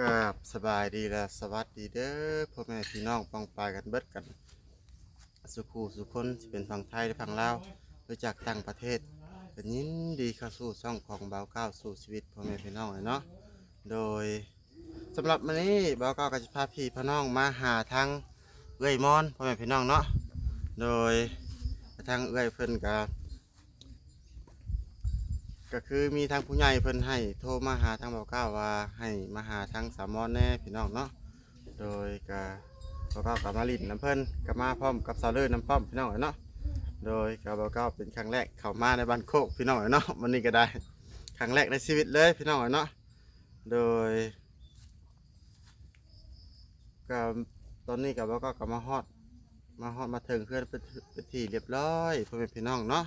กับสบายดีและสวัสดีเด้อพ่อแม่พี่น้องปองปายกันเบิดกัน สุขูสุคนที่เป็นฝั่งไทยและฝั่งลาวหรือจากต่างประเทศเป็นยินดีเข้าสู่ช่องของเบาเก้าสู่ชีวิตพ่อแม่พี่น้องเลยเนาะโดยสำหรับวันนี้เบาเก้าก็จะพาพี่พี่น้องมาหาทางเอื้อยมอนพ่อแม่พี่น้องเนาะโดยทางเอื้อยเพิ่นกับ ก็คือมีทางผู้ใหญ่เพิ่นให้โทรมาหาทางเบาเก้าว่าให้มาหาทางสามมอนแน่พี่น้องเนาะโดยก็เบาเก้ากับมาลินน้ำเพิ่นก็มาพร้อมกับซาเลอร์น้ำป้อมพี่น้องเนาะโดยกับเบาเก้าเป็นครั้งแรกเข้ามาในบ้านโคกพี่น้องเนาะวันนี้ก็ได้ครั้งแรกในชีวิตเลยพี่น้องเนาะโดยก็ตอนนี้กับเบาเก้าก็มาฮอดมาฮอดมาถึงเพื่อนเป็นที่เรียบร้อยเพื่อแม่พี่น้องเนาะ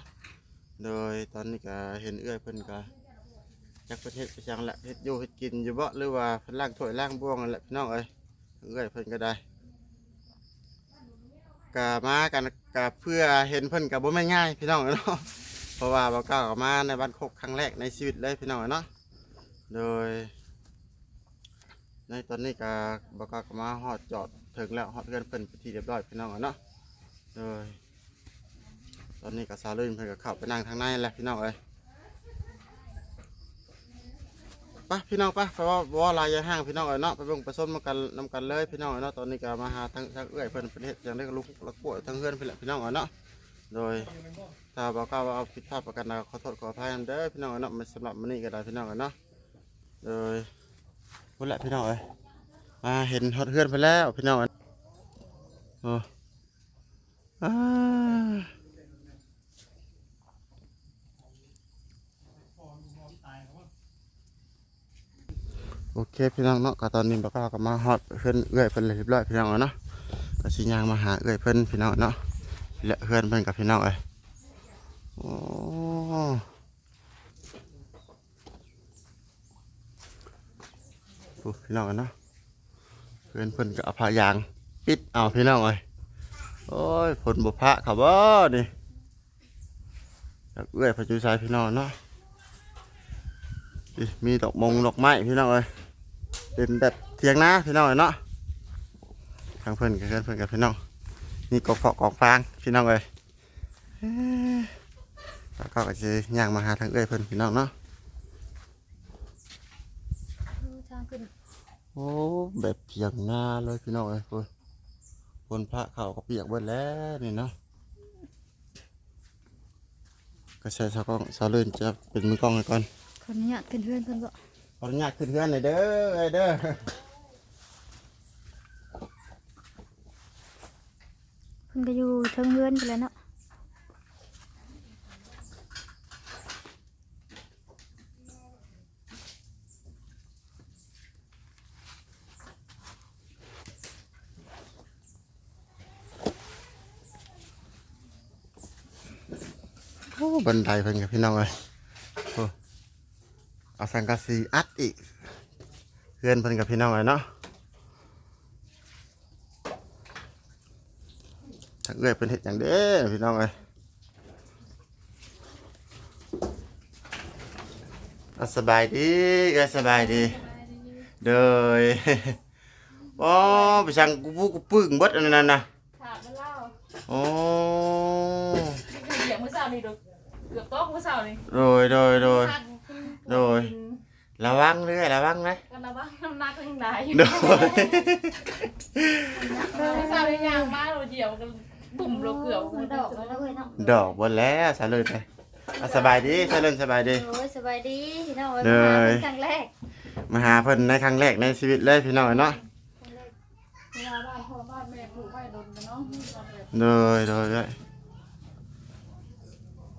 โดยตอนนี้ก็เห็นเอื้อยเพิ่นก็จักประเทศไปจังละเฮ็ดอยู่เฮ็ดกินอยู่บ่หรือว่าเพิ่นล้างถ้วยล้างบ้วงนั่นแหละพี่น้องเอ้ยเอื้อยเพิ่นก็ได้ก็มากันก็เพื่อเห็นเพิ่นก็บ่แม่นง่ายพี่น้องเนาะเพราะว่าบ่กล้าออกมาในบ้านโคกครั้งแรกในชีวิตเลยพี่น้องเนาะโดย ในตอนนี้ก็บ่กล้าก็มาฮอดจอดถึงแล้วฮอดเพื่อนเพิ่นเป็นที่เรียบร้อยพี่น้องเนาะโดย อนนี้ก็ซาลื่นเพิ่นก็เข้าไปนั่งทางในแหละพี่น้องเอ้ยไปะพี่น้องไปะเพราะว่าว่าลายยาห้างพี่น้องเอ้ยเนาะไปเบิ่งไปส้มนำกันนำกันเลยพี่น้องเอ้ยเนาะตอนนี้ก็มาหาทางทางเอื้อยเพิ่นประเทศอย่างได้ลูกละกล้วยทางเฮือนเพิ่นแหละพี่น้องเอ้ยเนาะโดยถ้าบ่กล้าว่าเอาผิดพลาดประกันขอโทษขออภัยนเด้อพี่น้องเอ้ยเนาะสำหรับมื้อนี้ก็ได้พี่น้องเอ้ยเนาะโดยพุ่นแหละพี่น้องเอ้ยมาเห็นฮอดเฮือนเพิ่นแล้วพี่น้องเอ้ยโอ้อ่า โอเคพี่น้องเนาะก็ตอนนี้เราก็กลับมาฮอดเพื่อนเอื้อยเพิ่นเลยเรียบร้อยพี่น้องเนาะก็สิย่างมาหาเอื้อยเพิ่นพี่น้องเนาะและเพื่อนเพิ่นกับพี่น้องเอ้ยโอ้พี่น้องเนาะเพื่อนเพิ่นก็เอาผ้ายาง ปิดเอาพี่น้องเอ้ยโอ้ยฝนบ่พะเขาบ่นี่เอื้อยพระจุสายพี่น้องเนาะมีดอกมงดอกไม้พี่น้องเอ้ย เป็นแบบเทียงนาพี่น้องเนาะทางเพื่อนกับเพื่อนเพื่อนกับพี่น้องนี่กอกเฟาะกอกฟางพี่น้องเอ้ยแล้วก็จะย่างมาหาทางเอ้ยเพื่อนพี่น้องเนาะโอ้แบบเทียงนาเลยพี่น้องเอ้ยคนคนพระเขาก็เปียกเบิดแล้วนี่เนาะก็ใช้สาวกล้องสาวเลื่นจะเป็นมือกล้องก่อนคนนี้ขึ้นเพื่อนเพื่อนก็ ขออนุญาตขึ้นเพื่อนหน่อยเด้อเอ้ยเด้อเพื่อนก็อยู่เทิงเพื่อนไปแล้วเนาะโอ้บันไดเพิ่นกับพี่น้องเลยโอ้ เอาสังกะสีอัดอีกเพื่อนเพิ่นกับพี่น้องเลยเนาะถ้าเอื้อยเป็นเห็ดอย่างเด้อพี่น้องเลยเอาสบายดีเอ้ยสบายดีเดยโอ้ไปสั่งกูปูกูปึ้งเบิดอันนั้นน่ะถามมันเล่าโอ้เหยียบมือสาวนี่ดูเกือบโต๊ะมือสาวนี่โดยโดยโดยหัก โดย ระวังเรื่อยระวังนะกันนะว่าน้ำหนักยังไงโดยมือสาวนี่ยางมากเราเหยียบกันตุ่มเราเกือบดอกแล้วเว้ยเนาะดอกหมดแล้วสาเลยไปอะสบายดีสาเลยสบายดี โอ้ยสบายดีพี่น้องเลเอ้ยยมาเป็นครั้งแรกมาหาเพิ่นในครั้งแรกในชีวิตเลยพี่น้อยเนาะเวลาบ้านพ่อบ้านแม่ปลูกไว้โดนกันเนาะ โดยโดยโดย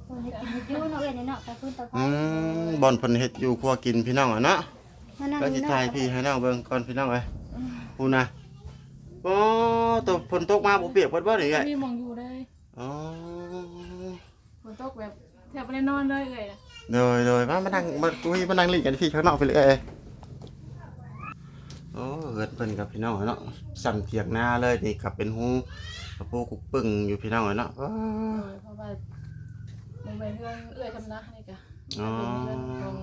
คนเฮ็ด กินเฮ็ดอยู่เนาะเอ้ยนี่เนาะตะพื้นตะไคอืมบ่อนเพิ่นเฮ็ดอยู่ครัวกินพี่น้องอะเนาะมานั่งก็นี่สิเนาะถ่ายพี่ให้น้องเบิ่งก่อนพี่น้องเอ้ยพูนะโอ้ตัวฝนตกมาบ่เปียกเพิ่นบ่นี่ไงมีมองอยู่เลยอ๋อฝนตกแบบแทบไม่ได้นอนเลยเลยโดยโดยมามานั่งมาคุยมานั่งเล่นกันพี่ข้างนอกไปเลยเอ้ยโอ้เกิดเพิ่นกับพี่น้องอะเนาะสั่งเถียงหน้าเลยนี่กับเป็นหูกระปูกุกปึ้งอยู่พี่น้องอะเนาะว้าเพราะว่า มันเป็นเรื่องเอื้อยทำนะนี่กะอ๋อ เป็นเรื่องของ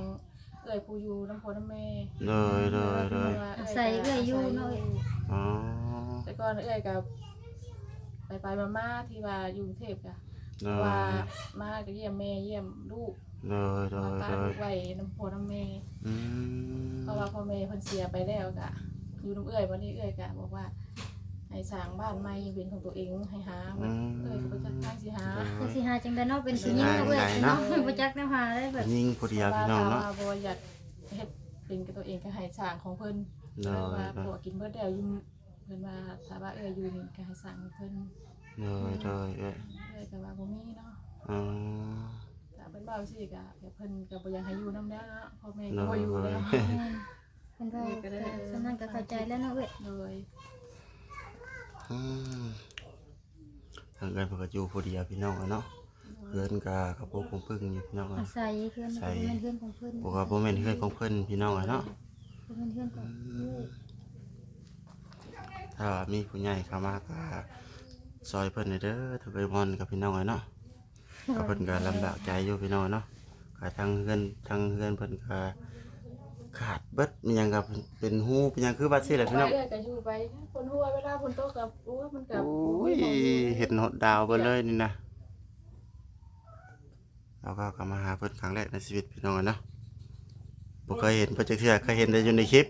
เอื้อยผู้อยู่น้ำพอน้ำแม่เลยเลยเลยว่าอาศัยเอื้อยอยู่เนาะเอ้ยอ๋อ แต่ก่อนเอ้ยกับไปไปมามาๆที่ว่าอยู่กรุงเทพกะโดยว่ามาก็เยี่ยมแม่เยี่ยมลูกโดยโดมายป้าโดลูยกไว้น้ำพ่อน้ำแม่ อืมเพราะว่าพ่อแม่เพิ่นเสียไปแล้วกะอยู่น้ำเอื้อยวันนี้เอื้อยกะบอกว่า ให้สร้างบ้านใหม่เป็นของตัวเองให้หาว่าเอ้ยก็บ่จักทางสิหาโดก็ยสิหาจังได๋เนาะเป็นผู้หญิงเนาะเอ้ยเนาะบ่จักแนวหาได้แบบยิงผู้เดียวพี่น้องเนาะว่าบ่อยากเฮ็ดเป็นกับตัวเองก็ให้สร้างของเพิ่นโดเพิ่นยว่าโดพวยกกินเบิดแล้วอยู่เพิ่นว่าถ้าว่าเอ้ยอยู่นี่ก็ให้สร้างของเพิ่นโดยโดยเอ้ยเอ้ยก็ว่าบ่มีเนาะอ๋อแต่เพิ่นเว้าสิก็แบบเพิ่นก็บ่อยากให้อยู่นำแล้วเนาะพ่อแม่ก็บ่อยู่แล้วเพิ่นก็สำนั้นก็เข้าใจแล้วเนาะเอ้ยเลยอืม ทางเอินเพิ่นก็อยู่ผู้เดียวพี่น้องอะเนาะเพื่อนก็กับพวกผมพึ่งอยู่พี่น้องอะ อาศัยเพื่อนอาศับ่ยแม่นเพื่อนของเพิ่นพวกก็บ่แม่นเพื่อนของเพิ่นพี่น้องอะเนาะบ่แม่นเพื่อนของเอ้ยถ้ามีผู้ใหญ่เข้ามาก็ซอยเพิ่นให้เด้อถ้าไปมอนกับพี่น้องอะเนาะก็เพิ่นก็ลำบากใจอยู่พี่น้องอะเนาะก็ทางเฮือนทางเฮือนเพิ่นก็ ขาดเบิดมีหยังก็เป็นหูเป็นหยังคือบัดซี่แหละพี่น้องเอ้ยก็อยู่ไปฝนหัวเวลาฝนตกกับโอ้ยมันก็โอ้ยเห็นหดดาวไปเลยนี่นะเราก็กลับมาหาเพิ่นครั้งแรกในชีวิตพี่น้องอะเนาะบ่เคยเห็นเพิ่นจักเทื่อเคยเห็นแต่อยู่ในคลิป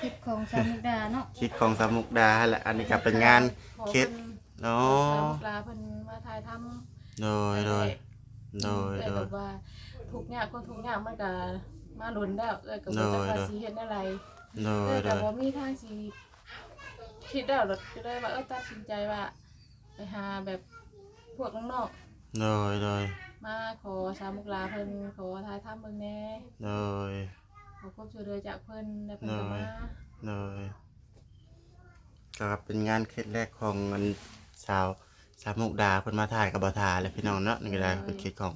คลิปของสามมุกดาเนาะคลิปของสามมุกดาแหละอันนี้ก็เป็นงานขอเคสเพิ่นเนาสาะมุกลาเพิ่นมาถ่ายทำโดยโดยโดยเอ้ยโดแบยบว่าทุกข์ยากคนทุกข์ยากมันก็ มาหลุนแล้วเอ้ยก็บ่จักว่าโดยสิเฮ็ดอะไรโดเอ้ยยโดก็ยบ่มีทางสิคิดแล้วรถก็เลยว่าเออตัดสินใจว่า ไปหาแบบพวกข้างนอกโดยโดยมาขอสามุกลาเพิ่นขอถ่ายทำเบิ่งแหน่โดยขอความช่วยเหลือจากเพิ่นแล้วเพิ่นก็โดยมาโดยก็เป็นงานเคสแรกของอันสาวสามมุกดาเพิ่นมาถ่ายกับบ่ทาเลยพี่น้องเนาะนี่ก็ได้เป็นเคสของ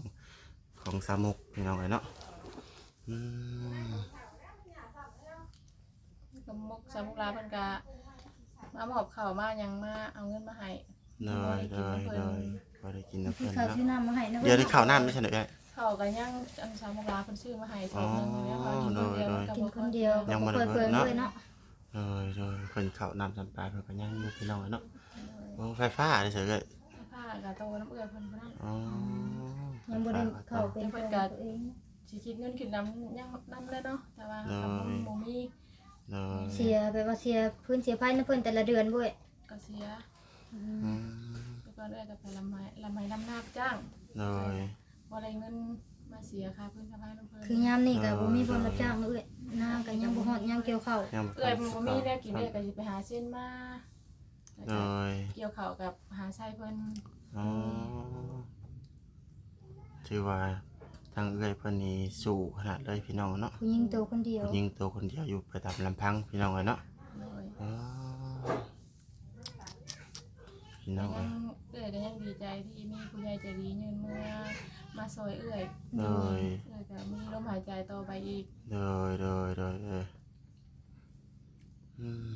ของสามมุกพี่น้องเลยเนาะ อืมก็มุกสามุกลาเพิ่นก็มามอบข้าวมาหยังมาเอาเงินมาให้โดยโดยโดยพอได้กินน้ำคือเพิ่นข้าวเนาะที่น้ำมาให้เนาะเดี๋ยวนี้ข้าวน้ำไม่ใช่เหรอไอ้ข้าวก็ยังอันสามุกลาเพิ่นซื้อมาให้สอบหนึงแล้วเขากินคนเดียวมันก็กินบ่คนเดียวยังบ่เปิได้ดเผยเนาะเลยเนาะโดยโดยเพิ่นข้าวน้ำจำปาเพิ่นก็ยังอยู่พี่น้องเนาะโอ้ไฟฟ้าได้เฉยเลยผ้าก็โตน้ำเอื้อเพิ่นบ่นั่นอ๋อยังบ่ได้เข้าเป็นของตัวเอง สิคิดเงินคิดน้ำยังนำเลยเนาะแต่ว่าคำบ่บ่มีโดยเสียแบบว่าเสียพื้นเสียไฟนะเพิ่นแต่ละเดือนเว้ยก็เสียอืมแล้วก็เอื้อก็ไปลำไม้ลำไม้ลำนาบจ้างโดยบ่ได้เงินมาเสียค่าพื้นค่าไฟน้ำเพิ่นคือยามนี่ก็บ่มีคนรับจ้างเอ้ยหน้าก็ยังบ่ฮอดยังเกี่ยวข้าวยังเอื้อยบ่มีแนวกินเอื้อยก็สิไปหาเส้นมาแล้วโดก็ยเกี่ยวข้าวกับหาไส้เพิ่น อ๋อถือว่า ทางเอื้อยเพิ่นนี่สู้ขนาดเลยพี่น้องเนาะผู้หญิงตัวคนเดียวผู้หญิงตัวคนเดียวอยู่ไปตามลำพังพี่น้องเลยเนาะเลยอ๋อพี่น้องยัเอ้ยงเอื้อยก็ยังดีใจที่มีผู้ใหญ่ใจดียืนมือมาซอยเอื้อยโดยเอื้อยก็มีลมหายใจต่อไปอีกโดยโดยโดยเอ้ยอืม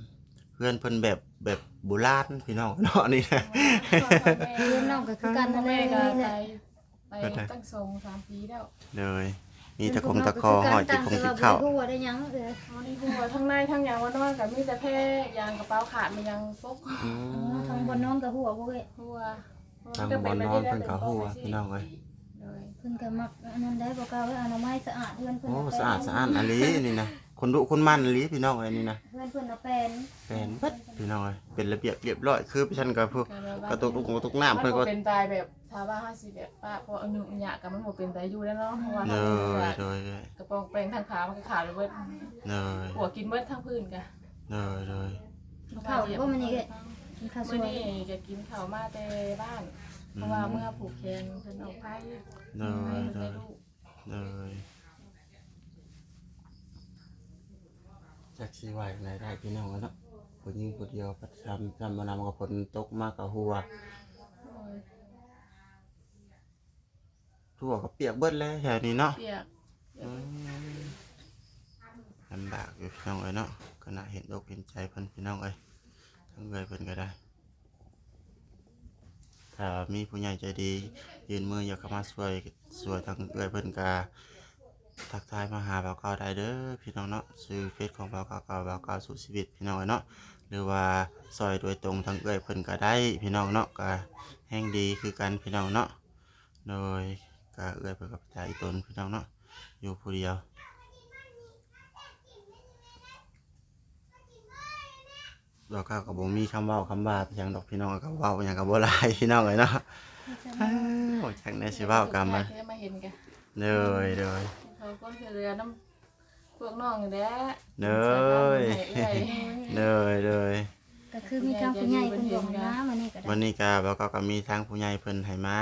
เพื่อนเพิ่นแบบแบบโบราณพี่น้องเนาะนี่นะเพื่อนน้องก็คือกันนั่นแหแม่ละก็นี่แห ไปละไปตั้งทรงสามปีแล้วเลยมีตะกงตะคอหอยจิบคงจิบข้าวแต่ว่าบ่ได้ฮู้ว่าได้หยังเอ้ยเอาในหัวทั้งในทั้งยางว่านอนกับมีแต่แพร่ยางกระเป๋าขาดมันยังฟกอือ๋อมทางบ่นอนก็ฮู้ว่าบ่เอ้ยหัวทางบอนนอนเพิ่นก็ฮู้ว่าพี่น้องเอ้ย เลยเพิ่นก็มักอันนั้นได้บ่กล้าเอ้ยอนามัยสะอาดเพื่อนเพิ่นโอ้เแปรงสะอาดสะอาดอันนี้นี่นะ คนดุคนมันอันนี้พี่น้องเอ้ยนี่นะเพื่อนเพิ่นเอาแปรงเป็นเบิดพี่น้องเอ้ยเป็นระเบียบเรียบร้อยคือพี่ฉันก็พวกกระตุกลูกกระตุกน้ำมัเพิ่นนก็บ่เป็นตายแบบชาวบ้านห้าสิบแบบป้าเพราะอายุหยากับมันบ่เป็นตายอยู่แล้วเนาะเพราะว่าเลทั้งมือยโดยเลยกระปองแปรงทางขามันก็ขาดไปเบิดเลยหัวกินเบิดทั้งพื้นกะเลยเลยกินข้าวบ่มื้อนี้เอ้ยกินข้าวสมื้อวยนี้จะกินข้าวมาแต่บ้านเพราะว่าเมื่อผูกแขนเพิ่นออกไปเลให้ยเพิ่นเลได้ยลูกเลย จักสิไหวไหนได้พี่น้องเนาะผู้หญิงผู้เดียวประทำทำมานำกับฝนตกมากกับหัวโอ้ยทั่วก็เปียกเบิดเลยแถวนี้เนาะเปียกอืมลำบากอยู่พี่น้องเอ้ยเนาะก็น่าเห็นอกเห็นใจเพิ่นพี่น้องเอ้ยทั้งเอ้ยเพิ่นก็ได้ถ้ามีผู้ใหญ่ใจดี ยืนมืออยากเข้ามาช่วยช่วยทางเอ้ยเพิ่นก็ ทักทายมาหาบ่าวเก่าได้เด้อพี่น้องเนาะซื้อเฟซของบ่าวเก่าเก่าบ่าวเก่าสู่ชีวิตพี่น้องเนาะหรือว่าซอยโดยตรงทางเอื้อยเพิ่นก็ได้พี่น้องเนาะก็แห่งดีคือกันพี่น้องเนาะโดยก็เอื้อยเพิ่นกับใจตนพี่น้องเนาะอยู่ผู้เดียวบ่าวเก่าก็บ่มีคำเว้าคำว่าเพียงดอกพี่น้องก็เว้าหยังก็บ่หลายพี่น้องเอ้ยเนาะอ้าวจักแน่สิเว้ากันมาแค่มาเห็นกันเด้อเด้อ เขาก็เรือน้ำพวกน้องอยู่แล้วเด้อเด้อเด้อก็คือมีทางผู้ใหญ่เพิ่นบอกให้มามื้อนี้ก็ได้วันนี้ก็บ่ก็ก็มีทางผู้ใหญ่เพิ่นให้มา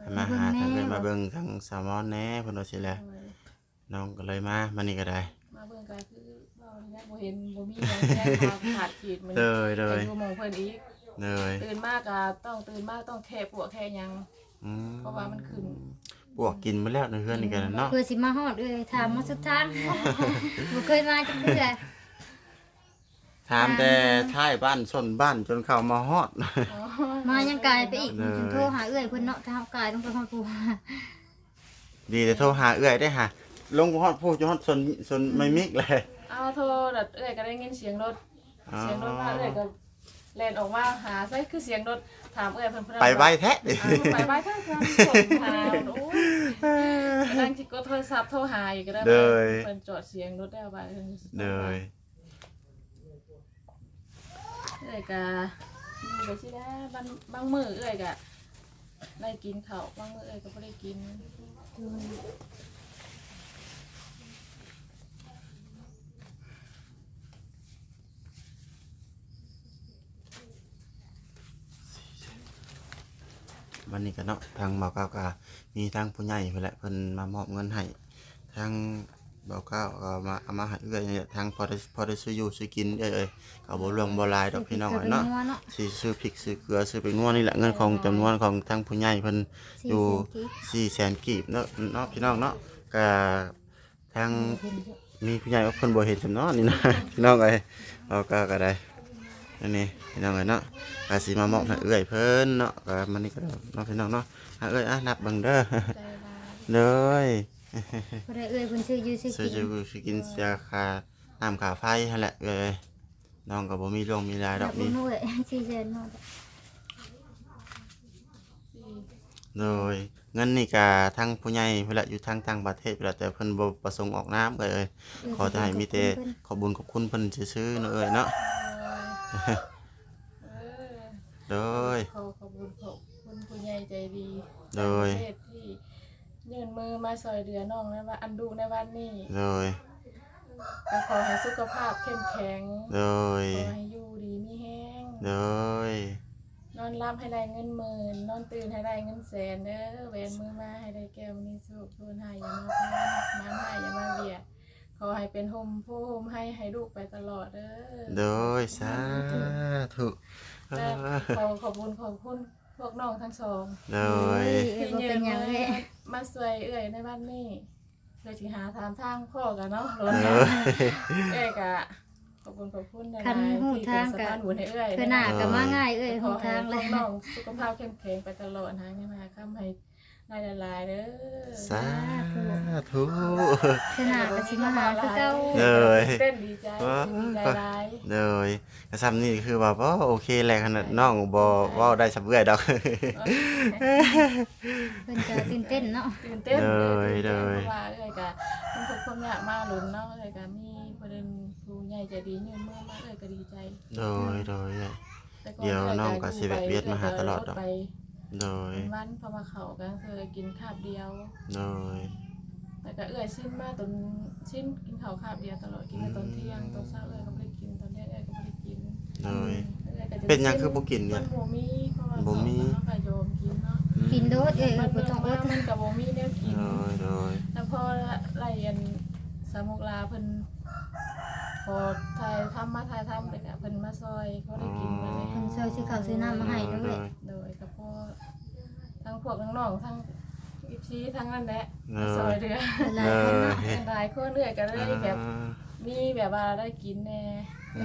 ให้มาหาทางเพิ่นมาเบิ่งทางสามอนแหน่เพิ่นว่าสิแหละน้องก็เลยมามื้อนี้ก็ได้ มาเบิ่งกันคือเราเนี่ยบ่เห็นบ่มีหยังแค่ขาดขีดมันเด้อเด้ออยู่หมองเพิ่นอีกเด้อตื่นมากก็ต้องตื่นมากต้องแค่ปวกแค่หยังอืมเพราะว่ามันขึ้น ปวกกินมาแล้วในเฮือนนี่กันเนาะเพื่อสิมาฮอดเอ้ยถามมาสุดทางบ่เคยมาจักเทื่อถามแต่ท้ายบ้านชนบ้านจนเข้ามาฮอดอ๋อมายังกายไปอีกเลยจนโทรหาเอ้ยเพิ่นเนาะถ้าเฮากายต้องไปฮอดผู้ดีแต่โทรหาเอื้อยได้หาลงฮอดผู้จนฮอดชนชนไม่มิกเลยเอาโทรดัดเอ้อยก็ได้ยินเสียงรถอ๋อเสียงรถมาเอ้อยก็ แล่นออกมาหาใส่คือเสียงรถถามเอ้อยเพิ่นเพิ่นไปไวแท้ดิอ้าวไปไว้ท่าทางส่งหาโอ้ยกำลังสิกดโทรศัพท์โทรหาอีกก็ได้เลยเพิ่นจอดเสียงรถได้เอาไปเพิ่นสิโทรเลหายเอ้อยก็อยู่ไปสิได้บางบางมื้อเอ้อยก็ได้กินข้าวบางมื้อเอ้อยก็บ่ได้กิน วันนี้ก็เนาะทางเบาเก้าก็มีทางผู้ใหญ่ไปแหละเพิ่นมามอบเงินให้ทางเบาเก้าก็มาเอามาให้เอื้อยเนี่ยทางพอได้พอได้ซื้ออยู่ซื้อกินเอ้ยเอ้ยก็บ่รวงบ่หลายดอกพี่น้องก็เอ้ยเนาะป็งัวเนาะสิซื้อพริกซื้อเกลือซื้อไปนวดนี่แหละเงินของจำนวนของทางผู้ใหญ่เพิ่น4อยู่แสนกีบ4แสนกีบเนาะเนาะพี่น้องเนาะก็ทางมีผู้ใหญ่ว่าเพิ่นบ่เห็นจำเนาะนี่นะพี่น้องเอ้ยเบาเก้าก็ได้ อันนี้พี่น้องเอ้ยเนาะก็สิมามอบให้เอื้อยเพิ่นเนาะก็มันนี่ก็ได้เนาะพี่น้องเนาะอะเอ้ยอะนับเบิ่งเด้อใจร้ายเลยบ่ได้เอ้ยเพิ่นซื้ออยู่ซื้อซื้อกินจะสิกินเสียค่าน้ำค่าไฟหั่นแหละเอ้ยน้องก็บ่มีโรงมีรายดดัอบกบ่นี่นู้เอ้ย4แสนเนาะเลยเงินนี่ก็ทั้งผู้ใหญ่เวลาอยู่ทางต่างประเทศเวลาแต่เพิ่นบ่ประสงค์ออกน้ำเอ้ยขอจะให้มีแต่ขอบุญขอบคุณเพิ่นซื่อๆเนาะเอ้ยเนาะ เออเลยขอขอบคุณขอบคุณผู้ใหญ่ใจดีโดย ประเทศที่ยื่นมือมาซอยเดือน้องในว่าอันดูในวันนี้เลยก็ขอให้สุขภาพเข้มแข็งเลยขอให้อยู่ดีมีแห้งเลยนอนรับให้ได้เงินหมื่นนอนตื่นให้ได้เงินแสนเด้อแหวนมือมาให้ได้แก้วมีสุขทุนให้อย่ามาพานมันให้อย่ามาเบียด ขอให้เป็นโฮมผู้โฮมให้ให้ลูกไปตลอดเด้อเลยสาธุเอและอขอขอบคุณขอบคุณพวกน้องทั้งสองเลเอ้ยยเอ้ยบ่เป็นหยังเอ้ยมาสวยเอ่ยในบ้านนี้เลยสิหาถามทางพ่อกันเนาะรถเลนะยเอ้ยกะขอบคุณขอบคุณนะคันหูทางกะสะพานบุญให้เอ้ยคือหน้าก็มาง่ายเอ้ยขฮู้อให้ทางพเลวยกน้องสุขภาพเข้มแข็งไปตลอดหาเงินมาค้ำให้ ได้หลายๆเด้อสาธุคือหน้าก็สิมาหาคือเก่าเลยเต้นดีใจดีใจร้ายเลยกระซำนี่คือแบบว่าโอเคแหละขนาดน้องบ่เว้าได้สับเบื่อยดอกเพิ่นก็ตื่นเต้นเนาะตื่นเต้นเลยเลยเพราะว่าเอ้ยกะมันทุกคนอยากมาหลุนเนาะเอ้ยกะมีประเด็นผู้ใหญ่ใจดียืนมือมาเอ้ยก็ดีใจโดยโดยแต่ก่เดี๋ยวน้องก็สิแวะเวียนมาหาตลอดดอกไป โดยเป็นวันเพอมาเขากันเคยกินคาบเดียว โดยแต่ก็เอื้อยชิ้นมาตอนชิ้นกินข้าวคาบเดียวตลอดกินแต่ตอนเที่ยงตอนเช้าเอื้อยก็ไม่ได้กินตอนเที่ยงเอื้อยก็ไม่ได้กินโดย อื้อยก็จะเป็นหยังคือบ่กินเนี่มัยนบ่มีเพราะว่าบ่มี เขาก็โยมกินเนาะกินโดดเอ้ยมันบ่ต้องอดมันก็บ่มีแนวกิน โดยโดยแล้วพอไล่อันสามุกลาเพิ่นพอถ่ายทำมาถ่ายทำเลยก็เพิ่นมาซอยเขาได้กินมาเลยเพิ่นช่วยซื้อข้าวซื้อน้ำมาให้ด้วยโดยกับพ่อทั้งพ วกน้องๆทั้งอีพีทั้งนั่นแหละโดซอยยเรือหลายคนเนาะหลายคนเรื่อยก็เลยแบบอ่ามีแบบว่าได้กินแน่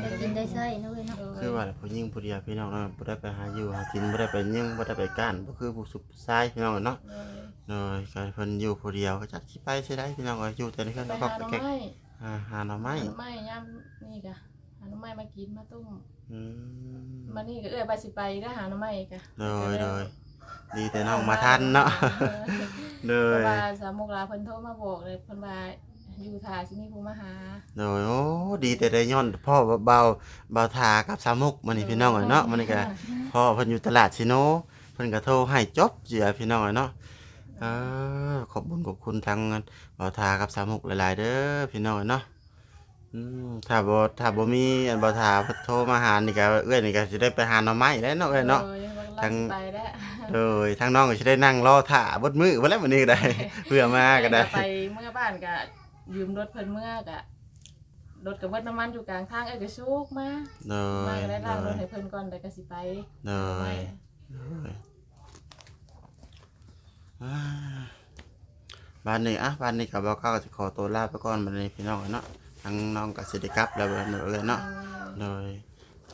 ได้กินได้ใช้เนาะเอ้ยเนาะโดยคือว่าผู้หญิงผู้เดียวพี่น้องเนาะบ่ได้ไปหาอยู่หากินบ่ได้ไปยิงบ่ได้ไปก้านบ่คือผู้สุขผู้ชายพี่น้องเนาะโดยเนาะก็เพิ่นอยู่ผู้เดียวก็จักสิไปสิได้พี่น้องเอ้ยอยู่แต่ในเฮือนไปก็หาหน่อแค่ไม้หาหาหน่อไม้หาหน่อไม้ย่ำนี่กะหาหน่อไม้มากินมาตุ้มอืมมานี่ก็เอื้อยไปสิไปได้หาหน่อไม้อีกอะโดยโดย ดีแต่น้องมาทันเนาะเออโดเพย ราะว่าสามมุกลาเพิ่นโทรมาบอกเลยเพิ่นว่าอยู่ท่าสิมีผู้มาหาโดยโอ้ดีแต่ได้ย้อนพ่อเบาเบาทากับสามุกมื้อนี้พี่น้องเอ้ยเนาะมื้อนี้ก็พ่อเพิ่นอยู่ตลาดซิโนเพิ่นก็โทรให้จบเจียพี่น้องเอ้ยเนาะเออขอบคุญขอบคุณทั้งเบาทากับสามุกหลายๆเด้อพี่น้องเอ้ยเนาะ อืมถ้าบ่ถ้าบ่มีอันเบาทาเพิ่นโทรมาหานี่ก็เอ้อยนี่ก็สิได้ไปหาหน่อไม้แล้วเนาะเอ้ยเนาะโดยว่าทั้งเราสิไปแล้วโดยทางน้องก็สิได้นั่งรอท่าเบดมื้อบ่แล้วมื้อนี้ก็ได้ เพื่อมาก็ได้ ไปเมื่อบ้านก็ยืมรถเพิ่นเมื่อก็รถกับเบิดน้ำมันอยู่กลางทางเอ้ยก็ชุกมาโดมายก็ได้โดล้างรถยให้เพิ่นก่อนแต่ก็สิไปโดยโดยอ่าบ้านนี้อะบ้านนี้กับเราก็จะขอตัวลาไปก่อนบันนี้พี่น้องเนาะ ทั้งน้องกับสิไดิกับแล้วบัดนี้เลยเนาะโดย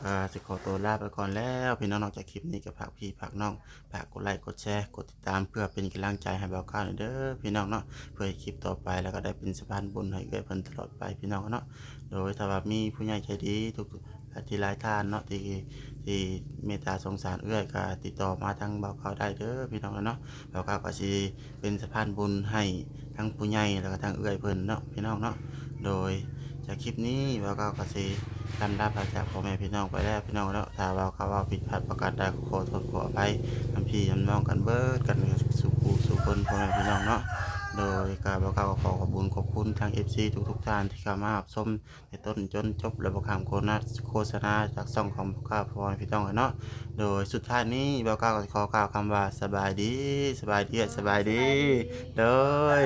อ่าจะขอตัวลาไปก่อนแล้วพี่น้องนอกจากคลิปนี้ก็ฝากพี่ฝากน้องฝากกดไลค์กดแชร์กดติดตามเพื่อเป็นกำลังใจให้เบาก้าวหน่อยเด้อพี่น้องเนาะเพื่อให้คลิปต่อไปแล้วก็ได้เป็นสะพานบุญให้เกิดเพิ่นตลอดไปพี่น้องเนาะโดยถ้าว่ามีผู้ใหญ่ใจดีทุกที่หลายท่านเนาะที่ที่เมตตาสงสารเอื้อก็ติดต่อมาทางเบาเขาได้เด้อพี่น้องเนาะเบาเขาก็สิเป็นสะพานบุญให้ทั้งผู้ใหญ่แล้วก็ทั้งเอื้อเพิ่นเนาะพี่น้องเนาะโดย จากคลิปนี้เบาเขาก็สิลำลาพาจากพ่อแม่พี่น้องไปแล้วพี่น้องเนาะถ้าเบาเขาว่าผิดพลาดประการใดก็ขอโทษขออภัยทำพี่ทำน้องกันเบิดกันสู่ผู้สู่คนพ่อแม่พี่น้องเนาะโดยการเบาเขาก็ขอขอบคุญขอบคุณทาง FC ทุกๆท่านที่เข้ามารับชมในต้นจนจบและประคำโฆษณาโฆษณาจากซ่องของบก้าพรพี่ต้องเนาะโดยสุดท้ายนี้บก้าก็ขอกล่าวคำว่าสบายดี สบายดีสบายดี โดย